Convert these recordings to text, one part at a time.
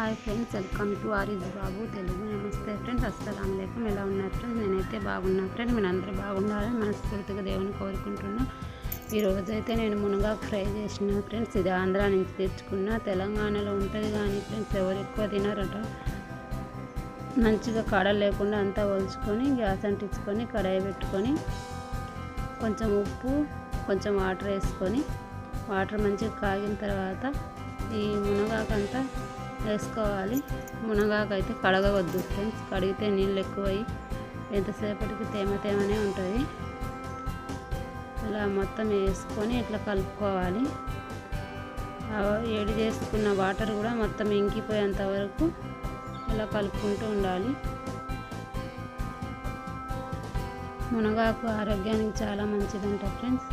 Hi friends welcome to Ariz Babu Telugu. నమస్తే friends అస్సలం లేకం ఎలా ఉన్నారు ఫ్రెండ్స్? నేనైతే బాగున్నా ఫ్రెండ్స్. మీరు అందరూ బాగుండాలని మనస్ఫూర్తిగా దేవుని కోరుకుంటున్నా. ఈరోజు అయితే నేను మునగాకు ఫ్రై చేసిన ఫ్రెండ్స్. ఇది ఆంధ్రా నుంచి తెచ్చుకున్న. తెలంగాణలో ఉంటుంది కానీ ఫ్రెండ్స్ ఎవరు ఎక్కువ తినారట. మంచిగా కడలు లేకుండా అంతా ఒలుచుకొని గ్యాస్ అంటించుకొని కడాయి పెట్టుకొని కొంచెం ఉప్పు కొంచెం వాటర్ వేసుకొని వాటర్ మంచిగా కాగిన తర్వాత ఈ మునగాకంతా వేసుకోవాలి. మునగాకు అయితే కడగవద్దు ఫ్రెండ్స్. కడిగితే నీళ్ళు ఎక్కువై ఎంతసేపటికి తేమ తేమనే ఉంటుంది. అలా మొత్తం వేసుకొని ఇట్లా కలుపుకోవాలి. ఆ వేడి చేసుకున్న వాటర్ కూడా మొత్తం ఇంకిపోయేంత వరకు ఇలా కలుపుకుంటూ ఉండాలి. మునగాకు ఆరోగ్యానికి చాలా మంచిదంట ఫ్రెండ్స్.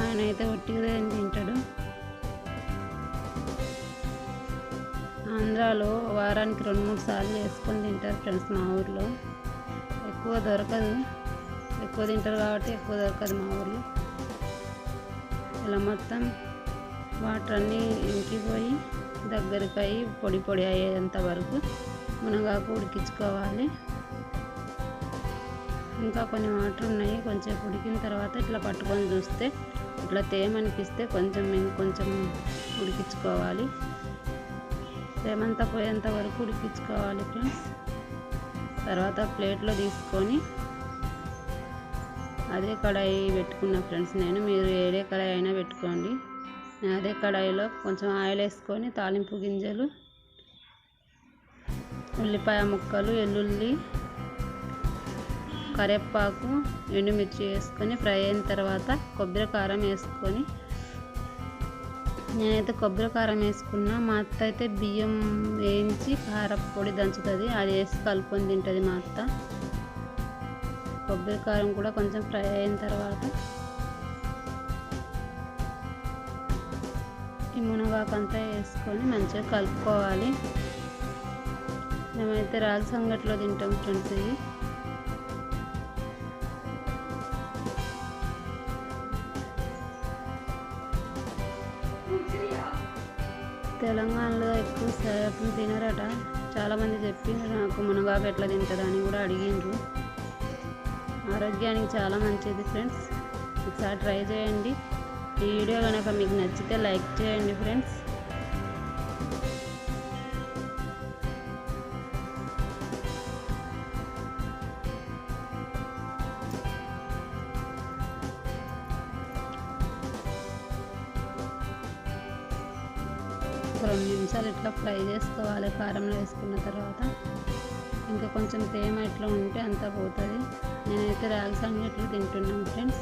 ఆయన అయితే ఒట్టిగా తింటాడు. ఆంధ్రాలో వారానికి రెండు మూడు సార్లు వేసుకొని తింటారు ఫ్రెండ్స్ మా ఊర్లో. ఎక్కువ దొరకదు. ఎక్కువ తింటారు కాబట్టి ఎక్కువ దొరకదు మా ఊర్లో. ఇలా మొత్తం వాటర్ అన్నీ ఇంకిపోయి దగ్గరికి అయ్యి పొడి పొడి అయ్యేంత వరకు మునగాకు ఉడికించుకోవాలి. ఇంకా కొన్ని వాటర్ ఉన్నాయి. కొంచెం ఉడికిన తర్వాత ఇట్లా పట్టుకొని చూస్తే ఇట్లా తేమనిపిస్తే కొంచెం ఇంకొంచెం ఉడికించుకోవాలి. తేమంతా పోయేంత వరకు ఉడికించుకోవాలి ఫ్రెండ్స్ తర్వాత ప్లేట్లో తీసుకొని అదే కడాయి పెట్టుకున్నా ఫ్రెండ్స్ నేను మీరు ఏడే కడాయి అయినా పెట్టుకోండి. అదే కడాయిలో కొంచెం ఆయిల్ వేసుకొని తాలింపు గింజలు ఉల్లిపాయ ముక్కలు వెల్లుల్లి కరివేపాకు ఎండుమిర్చి వేసుకొని ఫ్రై అయిన తర్వాత కొబ్బరి కారం వేసుకొని నేనైతే కొబ్బరి కారం వేసుకున్నా మా అత్త అయితే బియ్యం వేయించి కారపొడి దంచుతుంది అది వేసి కలుపుకొని తింటుంది మా అత్త. కొబ్బరి కారం కూడా కొంచెం ఫ్రై అయిన తర్వాత ఈ మునగాకంతా వేసుకొని మంచిగా కలుపుకోవాలి. మేమైతే రాగి సంగట్లో తింటాం ఫ్రెండ్స్ ఇది తెలంగాణలో ఎక్కువ సేపు తినరట. చాలామంది చెప్పిండ్రు నాకు మునగాకు ఎట్లా తింటారు అని కూడా అడిగిండ్రు. ఆరోగ్యానికి చాలా మంచిది ఫ్రెండ్స్. ఒకసారి ట్రై చేయండి. ఈ వీడియో కనుక మీకు నచ్చితే లైక్ చేయండి ఫ్రెండ్స్. ఒక రెండు నిమిషాలు ఇట్లా ఫ్రై చేసుకోవాలి కారంలో వేసుకున్న తర్వాత. ఇంకా కొంచెం తేమ ఇట్లా ఉంటే అంతా పోతుంది. నేనైతే రాగి సంగట్లు తింటున్నాను ఫ్రెండ్స్.